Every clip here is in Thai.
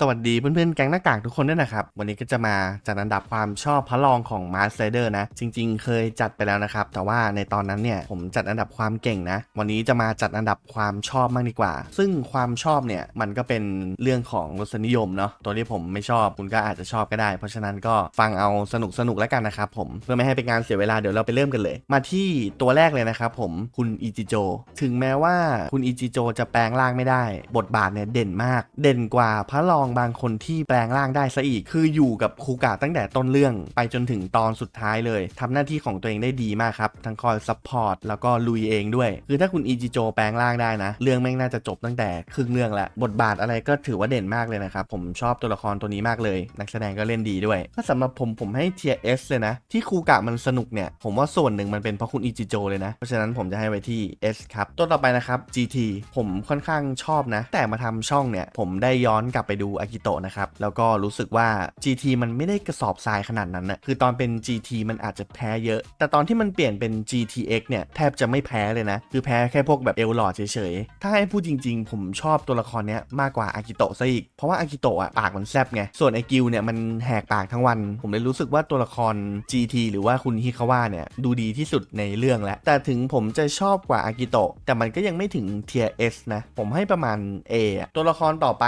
สวัสดีเพื่อนๆ แก๊งหน้ากากทุกคนด้วยนะครับ วันนี้ก็จะมาจัดอันดับความชอบพระรองของมาร์สเ r อร์นะ จริงๆ เคยจัดไปแล้วนะครับ แต่ว่าในตอนนั้นเนี่ยผมจัดอันดับความเก่งนะ วันนี้จะมาจัดอันดับความชอบมากดีกว่า ซึ่งความชอบเนี่ยมันก็เป็นเรื่องของรสนิยมเนาะตัวที่ผมไม่ชอบคุณก็อาจจะชอบก็ได้ เพราะฉะนั้นก็ฟังเอาสนุกสนุกแล้วกันนะครับผมเพื่อไม่ให้เป็นการเสียเวลาเดี๋ยวเราไปเริ่มกันเลย มาที่ตัวแรกเลยนะครับผมคุณอิจิโจถึงแม้ว่าคุณอิจิโจจะแปลงร่างไม่ได้ บทบาทเนี่ยเด่นมาก เด่นกว่าพระรองบางคนที่แปลงร่างได้ซะอีก คืออยู่กับคูกะตั้งแต่ต้นเรื่องไปจนถึงตอนสุดท้ายเลยทำหน้าที่ของตัวเองได้ดีมากครับ ทั้งคอยซัพพอร์ตแล้วก็ลุยเองด้วย คือถ้าคุณอิจิโจแปลงร่างได้นะ เรื่องแม่งน่าจะจบตั้งแต่ครึ่งเรื่องละบทบาทอะไรก็ถือว่าเด่นมากเลยนะครับ ผมชอบตัวละครตัวนี้มากเลย นักแสดงก็เล่นดีด้วย ถ้าสำหรับผมผมให้เทียเอสเลยนะ ที่คูกะมันสนุกเนี่ยผมว่าส่วนหนึ่งมันเป็นเพราะคุณอิจิโจเลยนะ เพราะฉะนั้นผมจะให้ไว้ที่ S ครับตัวต่อไปนะครับ GT ผมค่อนข้างชอบนะ แต่มาทำช่องเนี่ยผมได้ย้อนกลับไปดูอากิโตะนะครับ แล้วก็รู้สึกว่า GT มันไม่ได้กระสอบทรายขนาดนั้นนะคือตอนเป็น GT มันอาจจะแพ้เยอะ แต่ตอนที่มันเปลี่ยนเป็น GTX เนี่ย แทบจะไม่แพ้เลยนะ คือแพ้แค่พวกแบบเอลลอดเฉยๆ ถ้าให้พูดจริงๆ ผมชอบตัวละครเนี้ยมากกว่าอากิโตะซะอีก เพราะว่าอากิโตะอะปากมันแซบไง ส่วนไอกิวเนี่ยมันแหกปากทั้งวัน ผมเลยรู้สึกว่าตัวละคร GT หรือว่าคุณฮิคาวะเนี่ยดูดีที่สุดในเรื่องแล้ว แต่ถึงผมจะชอบกว่าอากิโตะ แต่มันก็ยังไม่ถึงเทีย S นะ ผมให้ประมาณ A อะตัวละครต่อไป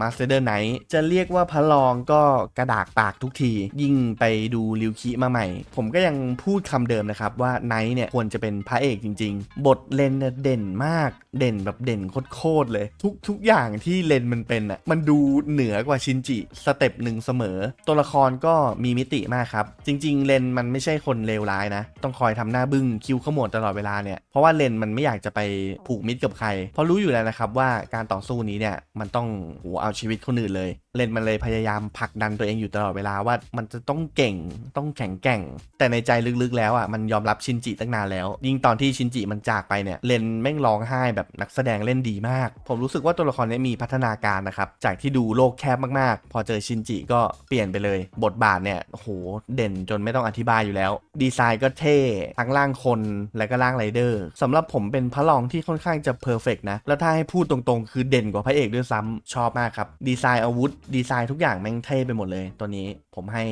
มาสเตอร์น Master Knight จะเรียกว่าพระรองก็กระดากปากทุกที ยิ่งไปดูริวคิมาใหม่ ผมก็ยังพูดคำเดิมนะครับว่าไนท์เนี่ยควรจะเป็นพระเอกจริง ๆ บทเลนเด่นมาก เด่นแบบเด่นโคตรๆเลย ทุกทุกอย่างที่เลนมันเป็นอะมันดูเหนือกว่าชินจิสเต็ปหนึ่งเสมอ ตัวละครก็มีมิติมากครับ จริง ๆ เลนมันไม่ใช่คนเลวร้ายนะ ต้องคอยทำหน้าบึ้งคิ้วขมวดตลอดเวลาเนี่ย เพราะว่าเลนมันไม่อยากจะไปผูกมิตรกับใคร เพราะรู้อยู่แล้วนะครับว่าการต่อสู้นี้เนี่ยมันต้องโหเอาชีวิตคนอื่นเลย เลนมันเลยพยายามผลักดันตัวเองอยู่ตลอดเวลาว่ามันจะต้องเก่งต้องแข็งแกร่ง แต่ในใจลึกๆแล้วอะมันยอมรับชินจิตั้งนานแล้ว ยิ่งตอนที่ชินจิมันจากไปเนี่ยเลนแม่งร้องไห้แบบนักแสดงเล่นดีมาก ผมรู้สึกว่าตัวละครนี้มีพัฒนาการนะครับ จากที่ดูโลกแคบมากๆ พอเจอชินจิก็เปลี่ยนไปเลย บทบาทเนี่ยโหเด่นจนไม่ต้องอธิบายอยู่แล้ว ดีไซน์ก็เท่ทั้งร่างคนและก็ร่างไรเดอร์สำหรับผมเป็นพระรองที่ค่อนข้างจะเพอร์เฟกนะ แล้วถ้าให้พูดตรงๆ คือเด่นกว่าพระเอกด้วยซ้ำชอบมากครับ ดีไซน์อาวุธ ดีไซน์ทุกอย่างแม่งเท่ไปหมดเลย ตัวนี้ผมให้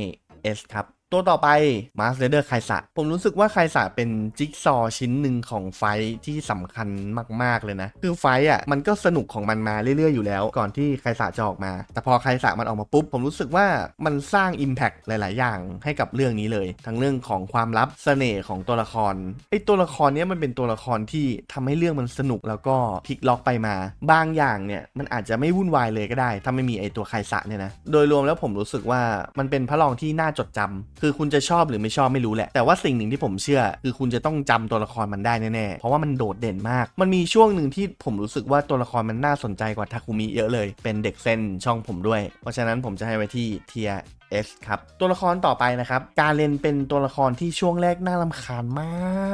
S ครับ ตัวต่อไป m a s เ r เดอร์ไคสะผมรู้สึกว่าไคสะเป็นจิ๊กซอว์ชิ้นหนึ่งของไฟที่สำคัญมาก ๆ เลยนะ คือไฟอะมันก็สนุกของมันมาเรื่อย ๆ อยู่แล้ว ก่อนที่ไคสะจะออกมา แต่พอไคสะมันออกมาปุ๊บ ผมรู้สึกว่ามันสร้าง Impact หลาย ๆ อย่างให้กับเรื่องนี้เลย ทั้งเรื่องของความลับเสน่ห์ของตัวละครไอตัวละครเนี้ยมันเป็นตัวละครที่ทำให้เรื่องมันสนุกแล้วก็พลิกล็อกไปมา บางอย่างเนี่ยมันอาจจะไม่วุ่นวายเลยก็ได้ ถ้าไม่มีไอตัวไคสะเนี่ยนะโดยรวมแล้วผมรู้สึกว่ามันเป็นพระรองที่น่าจดจำคือคุณจะชอบหรือไม่ชอบไม่รู้แหละ แต่ว่าสิ่งหนึ่งที่ผมเชื่อ คือคุณจะต้องจำตัวละครมันได้แน่ๆ เพราะว่ามันโดดเด่นมาก มันมีช่วงหนึ่งที่ผมรู้สึกว่าตัวละครมันน่าสนใจกว่าทาคุมิเยอะเลย เป็นเด็กเส้นช่องผมด้วย เพราะฉะนั้นผมจะให้ไว้ที่เทีย S ครับ ตัวละครต่อไปนะครับ การเลนเป็นตัวละครที่ช่วงแรกน่ารำคาญม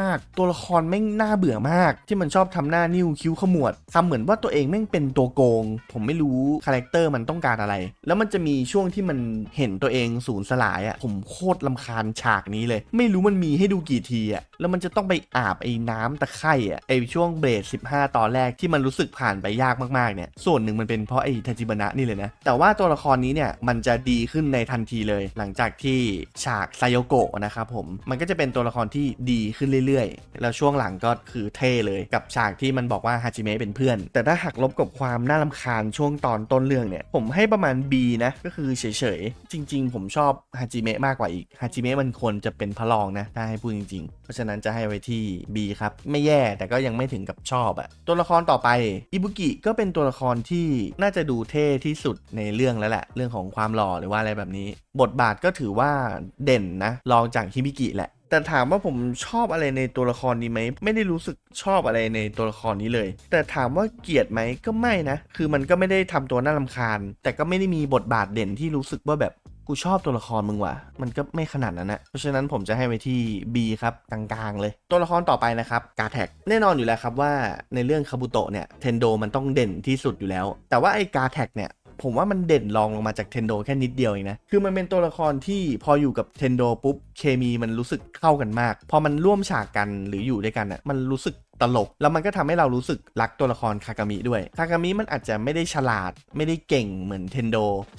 าก ตัวละครแม่งน่าเบื่อมาก ที่มันชอบทำหน้านิ้วคิ้วขมวดทำเหมือนว่าตัวเองแม่งเป็นตัวโกง ผมไม่รู้คาแรคเตอร์มันต้องการอะไร แล้วมันจะมีช่วงที่มันเห็นตัวเองสูญสลายอะ่ะผมโคตรลำคาญฉากนี้เลย ไม่รู้มันมีให้ดูกี่ทีอะ่ะแล้วมันจะต้องไปอาบไอ้น้ำตะไคร่อะ่ะไอ้ช่วงเบรด15 ตอนแรกที่มันรู้สึกผ่านไปยากมากๆเนี่ยส่วนหนึ่งมันเป็นเพราะไอ้ทาจิบนะนี่เลยนะแต่ว่าตัวละครนี้เนี่ยมันจะดีขึ้นในทันทีเลย หลังจากที่ฉากไซโยโกะนะครับผมมันก็จะเป็นตัวละครที่ดีขึ้นเรื่อยๆ แล้วช่วงหลังก็คือเท่เลยกับฉากที่มันบอกว่าฮาจิเมะเป็นเพื่อน แต่ถ้าหักลบกับความน่ารำคาญช่วงตอนต้นเรื่องเนี่ย ผมให้ประมาณ B นะ ก็คือเฉยๆ จริงๆ ผมชอบฮาจิเมะมากกว่าอีกฮาจิเมะมันควรจะเป็นพระรองนะ ถ้าให้พูดจริงๆ เพราะฉะนั้นจะให้ไว้ที่ B ครับ ไม่แย่แต่ก็ยังไม่ถึงกับชอบอะตัวละครต่อไปอิบุกิก็เป็นตัวละครที่น่าจะดูเท่ที่สุดในเรื่องแล้วแหละ เรื่องของความหล่อหรือว่าอะไรแบบนี้บทบาทก็ถือว่าเด่นนะรองจากฮิบิกิแหละ แต่ถามว่าผมชอบอะไรในตัวละครนี้ไหม ไม่ได้รู้สึกชอบอะไรในตัวละครนี้เลย แต่ถามว่าเกลียดไหมก็ไม่นะ คือมันก็ไม่ได้ทำตัวน่ารำคาญ แต่ก็ไม่ได้มีบทบาทเด่นที่รู้สึกว่าแบบกูชอบตัวละครมึงว่ะ มันก็ไม่ขนาดนั้นนะเพราะฉะนั้นผมจะให้ไว้ที่ B ครับกลางๆเลย ตัวละครต่อไปนะครับกาแท็กแน่นอนอยู่แล้วครับว่าในเรื่องคาบุโตะเนี่ยเทนโดมันต้องเด่นที่สุดอยู่แล้ว แต่ว่าไอ้กาแท็กเนี่ย ผมว่ามันเด่นรองลงมาจากเทนโดแค่นิดเดียวเองนะ คือมันเป็นตัวละครที่พออยู่กับเทนโดปุ๊บ เคมีมันรู้สึกเข้ากันมาก พอมันร่วมฉากกันหรืออยู่ด้วยกันอะ มันรู้สึกตลก แล้วมันก็ทำให้เรารู้สึกรักตัวละครคากามิด้วย คากามิมันอาจจะไม่ได้ฉลาด ไม่ได้เก่งเหมือนเทนโด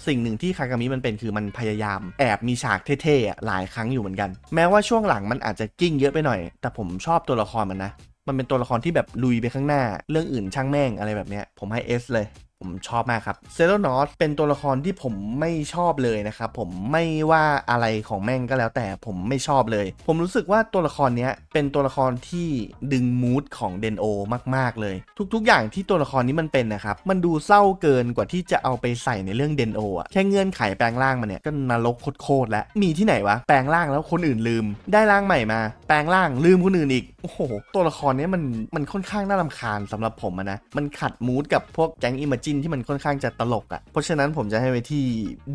สิ่งหนึ่งที่คากามิมันเป็นคือมันพยายาม แอบมีฉากเท่ๆหลายครั้งอยู่เหมือนกัน แม้ว่าช่วงหลังมันอาจจะกิ้งเยอะไปหน่อย แต่ผมชอบตัวละครมันนะ มันเป็นตัวละครที่แบบลุยไปข้างหน้า เรื่องอื่นช่างแม่งอะไรแบบเนี้ย ผมให้ S เลย ผมชอบมากครับเซโ n นอสเป็นตัวละครที่ผมไม่ชอบเลยนะครับผมไม่ว่าอะไรของแม่งก็แล้วแต่ผมไม่ชอบเลย ผมรู้สึกว่าตัวละครนี้เป็นตัวละครที่ดึงมูดของเดนโอมาก ๆ เลย ทุก ๆ อย่างที่ตัวละครนี้มันเป็นนะครับ มันดูเศร้าเกินกว่าที่จะเอาไปใส่ในเรื่องเดนโออะแค่เงื่อนไขแปลงร่างมาเนี่ยก็นรกโคตรแล้วมีที่ไหนวะแปลงร่างแล้วคนอื่นลืม ได้ร่างใหม่มา แปลงร่างลืมคนอื่นอีกโอ้โหตัวละครนี้มันมันค่อนข้างน่ารำคาญสำหรับผมนะมันขัดมูดกับพวกแก๊งอิมเมจนที่มันค่อนข้างจะตลกอะเพราะฉะนั้นผมจะให้ไว้ที่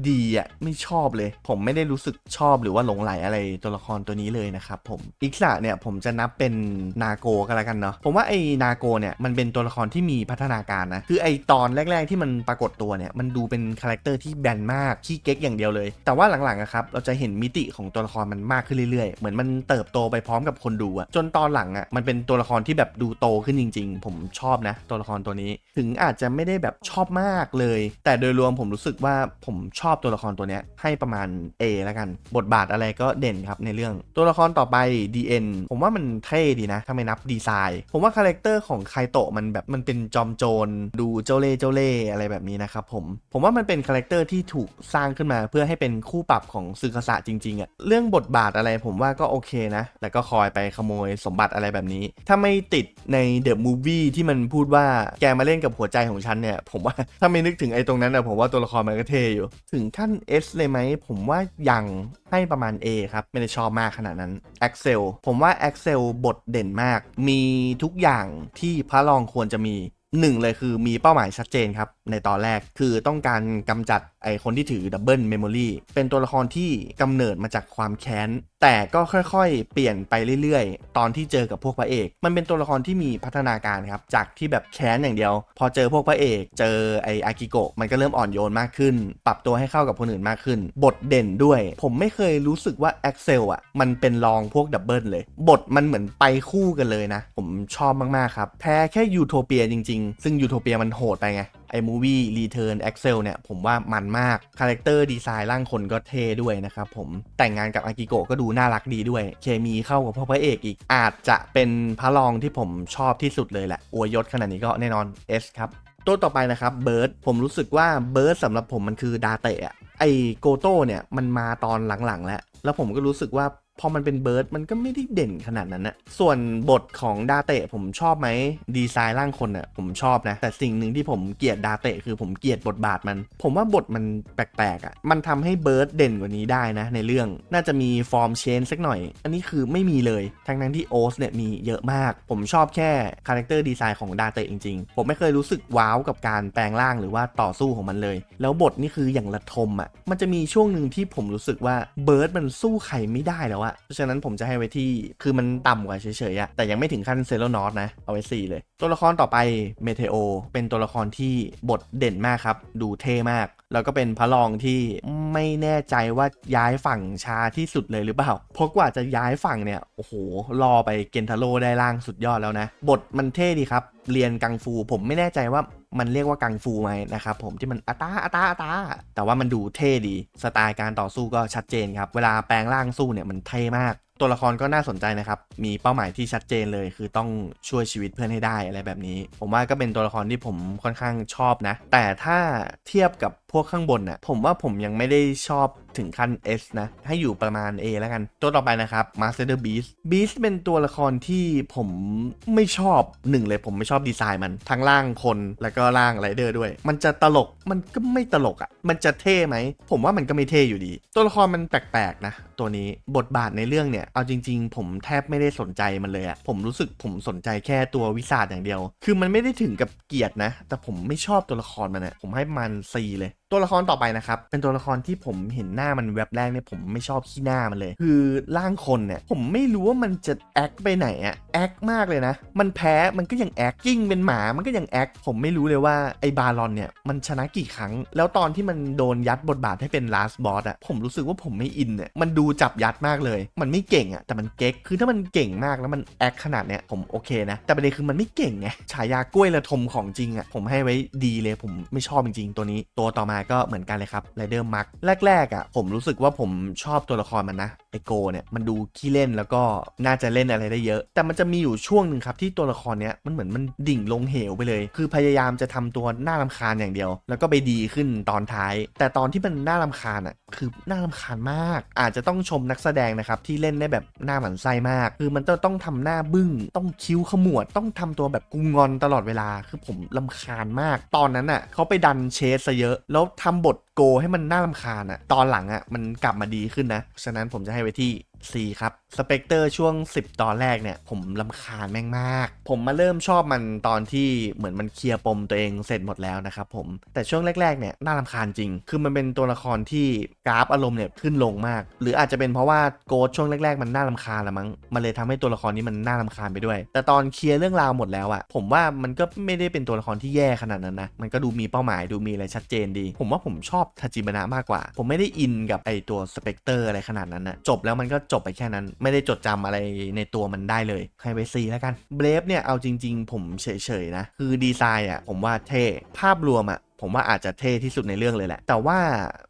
ดีอะไม่ชอบเลย ผมไม่ได้รู้สึกชอบหรือว่าหลงไหลอะไรตัวละครตัวนี้เลยนะครับผมอิกซะเนี่ยผมจะนับเป็นนาโกก็แล้วกันเนาะผมว่าไอ้นาโกเนี่ยมันเป็นตัวละครที่มีพัฒนาการนะคือไอ้ตอนแรก ๆที่มันปรากฏตัวเนี่ยมันดูเป็นคาแรคเตอร์ที่แบนมากขี้เก๊กอย่างเดียวเลย แต่ว่าหลังๆอะครับเราจะเห็นมิติของตัวละครมันมากขึ้นเรื่อยๆ เหมือนมันเติบโตไปพร้อมกับคนดูอะจนตอนหลังอะมันเป็นตัวละครที่แบบดูโตขึ้นจริง ๆ ผมชอบนะ ตัวละครตัวนี้ถึงอาจจะไม่ได้แบบชอบมากเลย แต่โดยรวมผมรู้สึกว่าผมชอบตัวละครตัวเนี้ยให้ประมาณ A แล้วกัน บทบาทอะไรก็เด่นครับในเรื่อง ตัวละครต่อไป DN ผมว่ามันเท่ดีนะถ้าไม่นับดีไซน์ ผมว่าคาแรคเตอร์ของไคโตะมันแบบมันเป็นจอมโจรดูเจ้าเล่ห์เจ้าเล่ห์อะไรแบบนี้นะครับผม ผมว่ามันเป็นคาแรคเตอร์ที่ถูกสร้างขึ้นมาเพื่อให้เป็นคู่ปรับของซึคาสะจริงๆอะเรื่องบทบาทอะไรผมว่าก็โอเคนะแล้วก็คอยไปขโมยสมบัติอะไรแบบนี้ ถ้าไม่ติดในเดอะมูฟวี่ที่มันพูดว่าแกมาเล่นกับหัวใจของฉันเนี่ยผมว่าถ้าไม่นึกถึงไอ้ตรงนั้นนะผมว่าตัวละครมันก็เท่อยู่ ถึงขั้น S เลยไหม ผมว่ายังให้ประมาณ A ครับ ไม่ได้ชอบมากขนาดนั้น Axel ผมว่า Axel บทเด่นมาก มีทุกอย่างที่พระรองควรจะมีหนึ่งเลยคือมีเป้าหมายชัดเจนครับ ในตอนแรกคือต้องการกำจัด ไอคนที่ถือดับเบิลเมมโมรีเป็นตัวละครที่กำเนิดมาจากความแค้น แต่ก็ค่อยๆ เปลี่ยนไปเรื่อยๆ ตอนที่เจอกับพวกพระเอก มันเป็นตัวละครที่มีพัฒนาการครับ จากที่แบบแค้นอย่างเดียว พอเจอพวกพระเอก เจอไออากิโกะมันก็เริ่มอ่อนโยนมากขึ้น ปรับตัวให้เข้ากับคนอื่นมากขึ้น บทเด่นด้วย ผมไม่เคยรู้สึกว่า Axel อะมันเป็นรองพวกดับเบิลเลย บทมันเหมือนไปคู่กันเลยนะ ผมชอบมากๆครับแพ้แค่ยูโทเปียจริง ๆ ซึ่งยูโทเปียมันโหดไปไง ไอ้มูวี่รีเทิร์น Axel เนี่ยผมว่ามันมาก คาแรคเตอร์ดีไซน์ร่างคนก็เท่ด้วยนะครับผมแต่งงานกับอากิโกะก็ดูน่ารักดีด้วย เคมีเข้ากับพ่อพระเอกอีกอาจจะเป็นพระรองที่ผมชอบที่สุดเลยแหละอวยยศขนาดนี้ก็แน่นอน S ครับตัวต่อไปนะครับเบิร์ดผมรู้สึกว่าเบิร์ดสำหรับผมมันคือดาเตะอะไอโกโต้เนี่ยมันมาตอนหลังๆแล้ว แล้วผมก็รู้สึกว่า พอมันเป็นเบิร์ดมันก็ไม่ได้เด่นขนาดนั้นนะส่วนบทของดาเตะผมชอบไหมดีไซน์ร่างคนน่ะผมชอบนะ แต่สิ่งหนึ่งที่ผมเกลียดดาเตะคือผมเกลียดบทบาทมัน ผมว่าบทมันแปลกๆอะ่ะมันทำให้เบิร์ดเด่นกว่านี้ได้นะ ในเรื่องน่าจะมีฟอร์มเชนสักหน่อย อันนี้คือไม่มีเลย ทั้งนั้นที่โอสเนี่ยมีเยอะมาก ผมชอบแค่คาแรคเตอร์ดีไซน์ของดาเตะจริงๆ ผมไม่เคยรู้สึกว้าวกับการแปลงร่างหรือว่าต่อสู้ของมันเลย แล้วบทนี่คืออย่างระทมอะ่ะมันจะมีช่วงหนึ่งที่ผมรู้สึกว่าเบิร์ดมันสู้ใครไม่ได้แล้วอะเพราะฉะนั้นผมจะให้ไว้ที่คือมันต่ำกว่าเฉยๆอะแต่ยังไม่ถึงขั้นเซโลนอสนะ เอาไว้ 4 เลย ตัวละครต่อไปเมเทโอเป็นตัวละครที่บทเด่นมากครับ ดูเท่มาก แล้วก็เป็นพระรองที่ไม่แน่ใจว่าย้ายฝั่งช้าที่สุดเลยหรือเปล่า เพราะกว่าจะย้ายฝั่งเนี่ย โอ้โห รอไปเกนทาโร่ได้ล่างสุดยอดแล้วนะ บทมันเท่ดีครับ เรียนกังฟูผมไม่แน่ใจว่า มันเรียกว่ากังฟูไหมนะครับผมที่มันอาตาอาตาอาตาแต่ว่ามันดูเท่ดีสไตล์การต่อสู้ก็ชัดเจนครับ เวลาแปลงร่างสู้เนี่ยมันเท่มาก ตัวละครก็น่าสนใจนะครับ มีเป้าหมายที่ชัดเจนเลย คือต้องช่วยชีวิตเพื่อนให้ได้อะไรแบบนี้ ผมว่าก็เป็นตัวละครที่ผมค่อนข้างชอบนะ แต่ถ้าเทียบกับ พวกข้างบนน่ะผมว่าผมยังไม่ได้ชอบถึงขั้น S นะ ให้อยู่ประมาณ A แล้วกัน ตัวต่อไปนะครับ Master Beast Beast เป็นตัวละครที่ผมไม่ชอบหนึ่งเลยผมไม่ชอบดีไซน์มัน ทั้งร่างคนแล้วก็ร่างไรเดอร์ด้วย มันจะตลกมันก็ไม่ตลกอะ่ะ มันจะเท่ไหม ผมว่ามันก็ไม่เท่อยู่ดี ตัวละครมันแปลกๆนะ ตัวนี้บทบาทในเรื่องเนี่ย เอาจริง ๆ ผมแทบไม่ได้สนใจมันเลยอะผมรู้สึกผมสนใจแค่ตัววิสาดอย่างเดียว คือมันไม่ได้ถึงกับเกลียดนะ แต่ผมไม่ชอบตัวละครมันอะผมให้ประมาณ C เลย ตัวละครต่อไปนะครับ เป็นตัวละครที่ผมเห็นหน้ามันแวบแรกเนี่ยผมไม่ชอบขี้หน้ามันเลย คือร่างคนเนี่ยผมไม่รู้ว่ามันจะแอคไปไหนอะแอคมากเลยนะ มันแพ้มันก็ยังแอคกิ้งเป็นหมามันก็ยังแอคผมไม่รู้เลยว่าไอ้บารอนเนี่ยมันชนะกี่ครั้ง แล้วตอนที่มันโดนยัดบทบาทให้เป็น last boss อะผมรู้สึกว่าผมไม่อินเนี่ยมันดูจับยัดมากเลย มันไม่เก่งอะแต่มันเก๊กคือถ้ามันเก่งมากแล้วมันแอคขนาดเนี้ยผมโอเคนะ แต่ประเด็นคือมันไม่เก่งไงฉายากล้วยระทมของจริงอะผมให้ไว้ดีเลยผมไม่ชอบจริงๆตัวนี้ตัวต่อมาก็เหมือนกันเลยครับไรเดอร์มักแรกๆอะผมรู้สึกว่าผมชอบตัวละครมันนะไอโกเนี่ยมันดูขี้เล่นแล้วก็น่าจะเล่นอะไรได้เยอะ แต่มันจะมีอยู่ช่วงหนึ่งครับที่ตัวละครเนี้ยมันเหมือนมันดิ่งลงเหวไปเลย คือพยายามจะทำตัวน่ารำคาญอย่างเดียว แล้วก็ไปดีขึ้นตอนท้าย แต่ตอนที่มันน่ารำคาญอะคือน่ารำคาญมาก อาจจะต้องชมนักแสดงนะครับที่เล่นได้แบบหน้าหมันไส้มาก คือมันต้องต้องทำหน้าบึ้งต้องคิ้วขมวด ต้องทำตัวแบบกุงงอนตลอดเวลา คือผมลำคาญมาก ตอนนั้นอะเขาไปดันเชสซะเยอะ แล้วทำบทโกให้มันน่ารำคาญอะตอนหลังอะมันกลับมาดีขึ้นนะ ฉะนั้นผมจะให้ไว้ที่ C ครับสเปกเตอร์ช่วง 10 ตอนแรกเนี่ย ผมลำคาญแม่งมาก ผมมาเริ่มชอบมันตอนที่เหมือนมันเคลียร์ปมตัวเองเสร็จหมดแล้วนะครับผม แต่ช่วงแรก ๆ เนี่ยน่ารำคาญจริง คือมันเป็นตัวละครที่กราฟอารมณ์เนี่ยขึ้นลงมาก หรืออาจจะเป็นเพราะว่าโกดช่วงแรก ๆ มันน่ารำคาญละมั้ง มันเลยทำให้ตัวละครนี้มันน่ารำคาญไปด้วย แต่ตอนเคลียร์เรื่องราวหมดแล้วอะผมว่ามันก็ไม่ได้เป็นตัวละครที่แย่ขนาดนั้นนะ มันก็ดูมีเป้าหมายดูมีอะไรชัดเจนดี ผมว่าผมชอบทาจิมนะมากกว่า ผมไม่ได้อินกับไอตัวสเปกเตอร์อะไรขนาดนั้นนะจบแล้วมันก็จบไปแค่นั้น ไม่ได้จดจำอะไรในตัวมันได้เลยให้ไปซีแล้วกันเบรฟเนี่ยเอาจริง ๆ ผมเฉยๆนะคือดีไซน์อะผมว่าเท่ภาพรวมอะ ผมว่าอาจจะเท่ที่สุดในเรื่องเลยแหละ แต่ว่า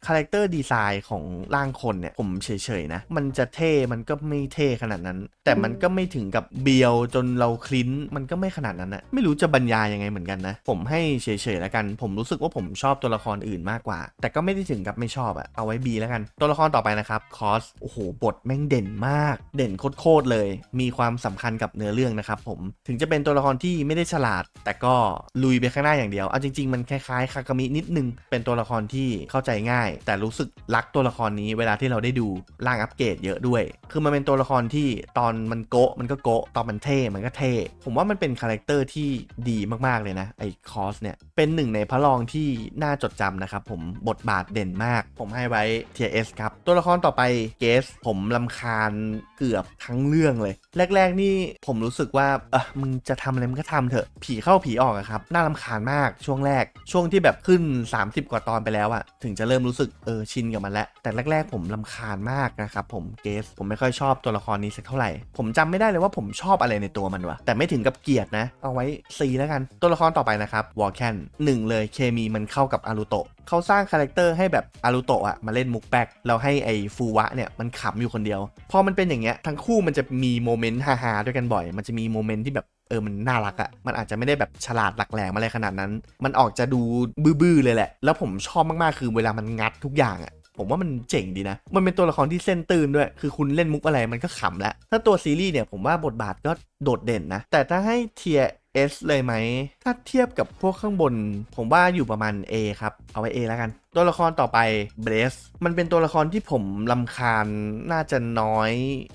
คาแรคเตอร์ดีไซน์ของร่างคนเนี่ย ผมเฉยๆนะ มันจะเท่ มันก็ไม่เท่ขนาดนั้น แต่มันก็ไม่ถึงกับเบียวจนเราคลิ้น มันก็ไม่ขนาดนั้นนะไม่รู้จะบรรยายยังไงเหมือนกันนะ ผมให้เฉยๆแล้วกัน ผมรู้สึกว่าผมชอบตัวละครอื่นมากกว่า แต่ก็ไม่ได้ถึงกับไม่ชอบอะเอาไว้บีแล้วกัน ตัวละครต่อไปนะครับ คอส โอ้โห บทแม่งเด่นมาก เด่นโคตรๆเลย มีความสำคัญกับเนื้อเรื่องนะครับผม ถึงจะเป็นตัวละครที่ไม่ได้ฉลาด แต่ก็ลุยไปข้างหน้าอย่างเดียว เอาจริงๆ มันคล้ายๆคากามินิดนึง เป็นตัวละครที่เข้าใจง่าย แต่รู้สึกรักตัวละครนี้เวลาที่เราได้ดูร่างอัปเกรดเยอะด้วย คือมันเป็นตัวละครที่ตอนมันโกะมันก็โกะตอนมันเท่มันก็เท่ ผมว่ามันเป็นคาแรคเตอร์ที่ดีมากๆเลยนะไอ้คอสเนี่ยเป็นหนึ่งในพระรองที่น่าจดจำนะครับผมบทบาทเด่นมาก ผมให้ไว้ Tier S ครับ ตัวละครต่อไปเกสผมลำคาญเกือบทั้งเรื่องเลย แรก ๆ นี่ผมรู้สึกว่าเออมึงจะทำอะไรมึงก็ทำเถอะผีเข้าผีออกอะครับน่ารำคาญมากช่วงแรกช่วงที่แบบขึ้น 30 กว่าตอนไปแล้วอะถึงจะเริ่มรู้สึกเออชินกับมันแล้ว แต่แรก ๆ ผมลำคาญมากนะครับผมเกสผมไม่ค่อยชอบตัวละครนี้สักเท่าไหร่ ผมจำไม่ได้เลยว่าผมชอบอะไรในตัวมันวะแต่ไม่ถึงกับเกลียดนะ เอาไว้ C แล้วกันตัวละครต่อไปนะครับวอลแคนหนึ่งเลยเคมีมันเข้ากับอารุโตะเขาสร้างคาแรคเตอร์ให้แบบอารุโตะอะมาเล่นมุกแป๊กแล้วให้ไอฟูวะเนี่ยมันขำอยู่คนเดียว พอมันเป็นอย่างเงี้ยทั้งคู่มันจะมีโมเมนต์ฮาๆด้วยกันบ่อย มันจะมีโมเมนต์ที่แบบเออมันน่ารักอะมันอาจจะไม่ได้แบบฉลาดหลักแหลมอะไรขนาดนั้น มันออกจะดูบื้อๆเลยแหละ แล้วผมชอบมากๆคือเวลามันงัดทุกอย่างอะผมว่ามันเจ๋งดีนะ มันเป็นตัวละครที่เส้นตื่นด้วย คือคุณเล่นมุกอะไรมันก็ขำแล้ว ถ้าตัวซีรีส์เนี่ยผมว่าบทบาทก็โดดเด่นนะ แต่ถ้าให้เทีย S เลยไหม ถ้าเทียบกับพวกข้างบน ผมว่าอยู่ประมาณ A ครับ เอาไว้ A แล้วกัน ตัวละครต่อไปเบรสมันเป็นตัวละครที่ผมลำคาญน่าจะน้อย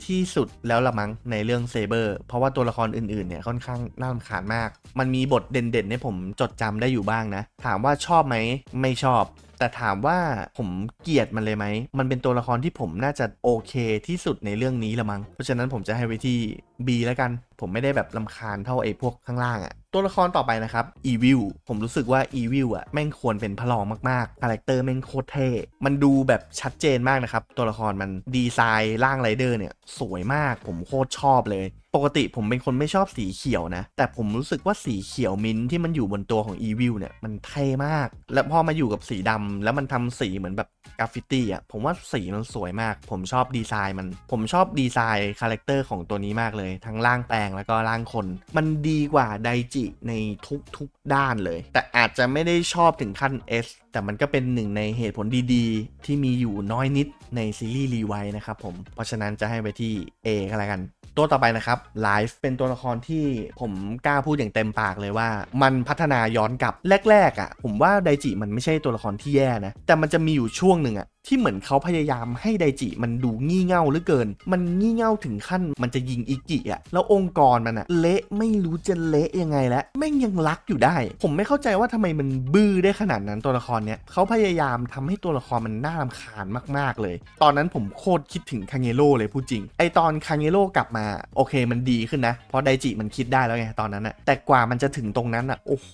ที่สุดแล้วละมั้งในเรื่องเซเบอร์เพราะว่าตัวละครอื่นๆเนี่ยค่อนข้างน่ารำคาญมาก มันมีบทเด่นๆให้ผมจดจำได้อยู่บ้างนะ ถามว่าชอบไหมไม่ชอบแต่ถามว่าผมเกลียดมันเลยไหม มันเป็นตัวละครที่ผมน่าจะโอเคที่สุดในเรื่องนี้ละมั้ง เพราะฉะนั้นผมจะให้ไว้ที่ B แล้วกัน ผมไม่ได้แบบลำคาญเท่าไอ้พวกข้างล่างอะตัวละครต่อไปนะครับ Evil ผมรู้สึกว่า Evil อะแม่งควรเป็นพระรองมากๆคาแรคเตอร์แม่งโคตรเท่ มันดูแบบชัดเจนมากนะครับ ตัวละครมันดีไซน์ร่างไรเดอร์เนี่ย สวยมากผมโคตรชอบเลย ปกติผมเป็นคนไม่ชอบสีเขียวนะ แต่ผมรู้สึกว่าสีเขียวมิ้นที่มันอยู่บนตัวของ Evil เนี่ยมันเท่มาก แล้วพอมาอยู่กับสีดำแล้วมันทำสีเหมือนแบบกราฟฟิตี้อะผมว่าสีมันสวยมาก ผมชอบดีไซน์มัน ผมชอบดีไซน์คาแรคเตอร์ของตัวนี้มากเลย ทั้งร่างแปลงแล้วก็ร่างคน มันดีกว่าไดจิในทุกๆด้านเลย แต่อาจจะไม่ได้ชอบถึงขั้น S แต่มันก็เป็นหนึ่งในเหตุผลดีๆ ที่มีอยู่น้อยนิดในซีรีส์รีไวนะครับผม เพราะฉะนั้นจะให้ไปที่ A ก็แล้วกัน ตัวต่อไปนะครับไลฟ์เป็นตัวละครที่ผมกล้าพูดอย่างเต็มปากเลยว่า มันพัฒนาย้อนกลับแรกๆอะ่ะ ผมว่าไดจิมันไม่ใช่ตัวละครที่แย่นะ แต่มันจะมีอยู่ช่วงหนึ่งอะ่ะ ที่เหมือนเขาพยายามให้ไดจิมันดูงี่เง่าเหลือเกิน มันงี่เง่าถึงขั้นมันจะยิงอิกิอะแล้วองค์กรมันอะเละไม่รู้จะเละยังไงแล้วแม่งยังรักอยู่ได้ ผมไม่เข้าใจว่าทำไมมันบื้อได้ขนาดนั้นตัวละครเนี้ยเขาพยายามทำให้ตัวละครมันน่ารำคาญมาก ๆเลย ตอนนั้นผมโคตรคิดถึงคางเงโร่เลยพูดจริง ไอตอนคางเงโร่กลับมาโอเคมันดีขึ้นนะ เพราะไดจิมันคิดได้แล้วไงตอนนั้นอะแต่กว่ามันจะถึงตรงนั้นอะโอ้โห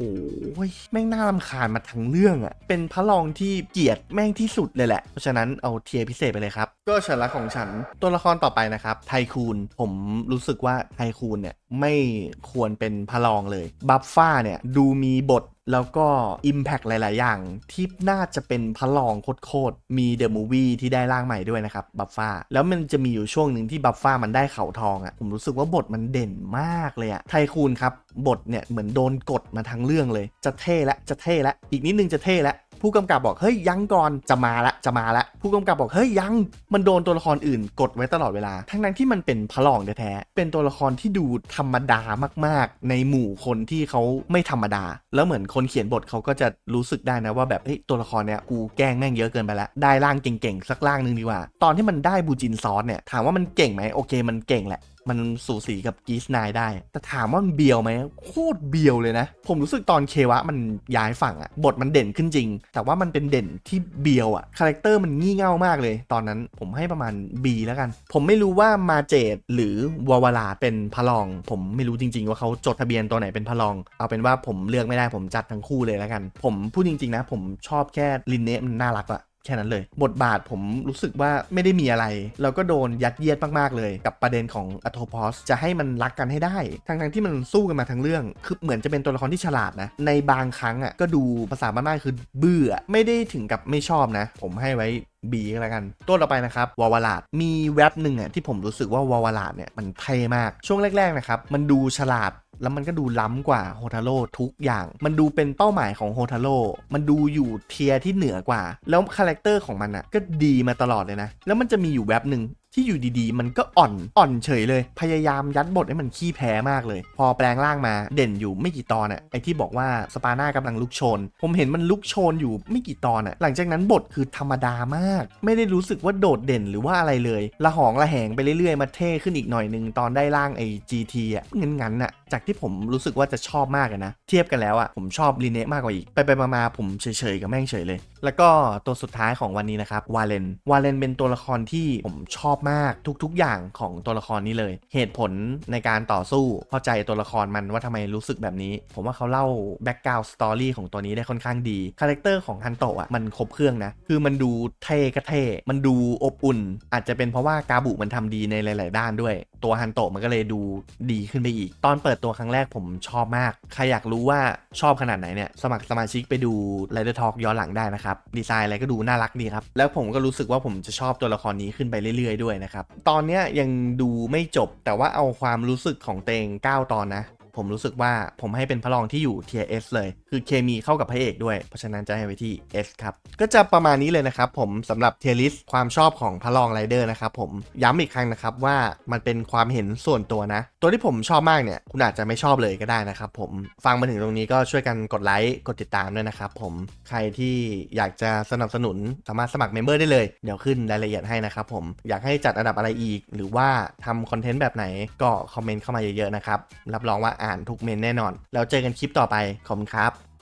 แม่งน่ารำคาญมาทั้งเรื่องอะเป็นพระรองที่เกลียดแม่งที่สุดเลยแหละฉะนั้นเอาเทียร์พิเศษไปเลยครับ ก็ฉันรักของฉันตัวละครต่อไปนะครับไทคูนผมรู้สึกว่าไทคูนเนี่ยไม่ควรเป็นพระรองเลยบัฟฟ้าเนี่ยดูมีบทแล้วก็ Impact หลาย ๆ อย่าง ที่น่าจะเป็นพระรองโคตรๆมีเดอะมูวี่ที่ได้ร่างใหม่ด้วยนะครับบัฟฟ้าแล้วมันจะมีอยู่ช่วงหนึ่งที่บัฟฟ้ามันได้เข่าทองอะ่ะผมรู้สึกว่าบทมันเด่นมากเลยอะไทคูนครับ บทเนี่ยเหมือนโดนกดมาทั้งเรื่องเลย จะเท่ละจะเท่ละอีกนิดนึงจะเท่ละ ผู้กำกับบอกเฮ้ยยังก่อนจะมาละจะมาละผู้กำกับบอกเฮ้ยยังมันโดนตัวละครอื่นกดไว้ตลอดเวลา ทั้งนั้นที่มันเป็นพระรองแท้ๆเป็นตัวละครที่ดูธรรมดามากๆ ในหมู่คนที่เขาไม่ธรรมดา แล้วเหมือนคนเขียนบทเขาก็จะรู้สึกได้นะว่าแบบเฮ้ยตัวละครเนี้ยกูแกล้งแม่งเยอะเกินไปแล้วได้ร่างเก่งๆสักร่างหนึ่งดีกว่า ตอนที่มันได้บูจินซอสเนี่ยถามว่ามันเก่งไหมโอเคมันเก่งแหละ มันสูสีกับกีสไนได้ แต่ถามว่ามันเบียวไหมโคตรเบียวเลยนะ ผมรู้สึกตอนเควะมันย้ายฝั่งอะบทมันเด่นขึ้นจริง แต่ว่ามันเป็นเด่นที่เบียวอะคาแรคเตอร์มันงี่เง่ามากเลย ตอนนั้นผมให้ประมาณ B แล้วกัน ผมไม่รู้ว่ามาเจดหรือวาวาลาเป็นพระรอง ผมไม่รู้จริง ๆ ว่าเขาจดทะเบียนตัวไหนเป็นพระรอง เอาเป็นว่าผมเลือกไม่ได้ผมจัดทั้งคู่เลยแล้วกัน ผมพูดจริงๆนะ ผมชอบแค่ลินเนะมันน่ารักอะ แค่นั้นเลย บทบาทผมรู้สึกว่าไม่ได้มีอะไรแล้วก็โดนยัดเยียดมากๆเลย กับประเด็นของอโทพอสจะให้มันรักกันให้ได้ ทั้งๆที่มันสู้กันมาทั้งเรื่อง คือเหมือนจะเป็นตัวละครที่ฉลาดนะ ในบางครั้งอะก็ดูภาษาบ้านๆคือเบื่อ ไม่ได้ถึงกับไม่ชอบนะ ผมให้ไว้ B ก็แล้วกัน ตัวต่อไปนะครับวาวาลาดมีแว็บหนึ่งอะที่ผมรู้สึกว่าวาวาลาดเนี่ยมันเท่มากช่วงแรกๆนะครับมันดูฉลาด แล้วมันก็ดูล้ำกว่าโฮทาโร่ทุกอย่าง มันดูเป็นเป้าหมายของโฮทาโร่มันดูอยู่เทียร์ที่เหนือกว่า แล้วคาแรคเตอร์ของมันอะก็ดีมาตลอดเลยนะ แล้วมันจะมีอยู่แว็บหนึ่ง ที่อยู่ดีๆ มันก็อ่อนอ่อนเฉยเลย พยายามยัดบทให้มันขี้แพ้มากเลย พอแปลงร่างมาเด่นอยู่ไม่กี่ตอนอะไอที่บอกว่าสปาน่ากำลังลุกโชน ผมเห็นมันลุกโชนอยู่ไม่กี่ตอนอะหลังจากนั้นบทคือธรรมดามาก ไม่ได้รู้สึกว่าโดดเด่นหรือว่าอะไรเลยละหองละแหงไปเรื่อยๆ มาเท่ขึ้นอีกหน่อยนึงตอนได้ร่างไอ GT อะงั้นๆอะจากที่ผมรู้สึกว่าจะชอบมากนะเทียบกันแล้วอะผมชอบลีเนะมากกว่าอีกไปไปๆมาๆผมเฉยๆกับแม่งเฉยเลย แล้วก็ตัวสุดท้ายของวันนี้นะครับวาเลนวาเลนเป็นตัวละครที่ผมชอบมากทุกๆ อย่างของตัวละครนี้เลย เหตุผลในการต่อสู้เข้าใจตัวละครมันว่าทำไมรู้สึกแบบนี้ ผมว่าเขาเล่าแบ็กกราวด์สตอรี่ของตัวนี้ได้ค่อนข้างดีคาแรคเตอร์ของฮันโตะอะมันครบเครื่องนะ คือมันดูเท่ก็เท่มันดูอบอุ่น อาจจะเป็นเพราะว่ากาบุมันทำดีในหลาย ๆ ด้านด้วย ตัวฮันโตะมันก็เลยดูดีขึ้นไปอีก ตอนเปิดตัวครั้งแรกผมชอบมาก ใครอยากรู้ว่าชอบขนาดไหนเนี่ยสมัครสมาชิกไปดู r รเดอร์ทอ k ย้อนหลังได้นะครับดีไซน์อะไรก็ดูน่ารักดีครับแล้วผมก็รู้สึกว่าผมจะชอบตัวละครนี้ขึ้นไปเรื่อยๆด้วยนะครับตอนเนี้ยยังดูไม่จบแต่ว่าเอาความรู้สึกของเตง9ตอนนะ ผมรู้สึกว่าผมให้เป็นพระรองที่อยู่ tier S เลย คือเคมีเข้ากับพระเอกด้วย เพราะฉะนั้นจะให้ไว้ที่ S ครับ ก็จะประมาณนี้เลยนะครับผมสำหรับ tier list ความชอบของพระรองไรเดอร์นะครับผมย้ำอีกครั้งนะครับว่ามันเป็นความเห็นส่วนตัวนะ ตัวที่ผมชอบมากเนี่ยคุณอาจจะไม่ชอบเลยก็ได้นะครับผมฟังมาถึงตรงนี้ก็ช่วยกันกดไลค์กดติดตามด้วยนะครับผมใครที่อยากจะสนับสนุนสามารถสมัครเมมเบอร์ได้เลย เดี๋ยวขึ้นรายละเอียดให้นะครับผมอยากให้จัดอันดับอะไรอีก หรือว่าทำคอนเทนต์แบบไหนก็คอมเมนต์เข้ามาเยอะๆนะครับรับรองว่าอ่านทุกเมนแน่นอน แล้วเจอกันคลิปต่อไป ขอบคุณครับ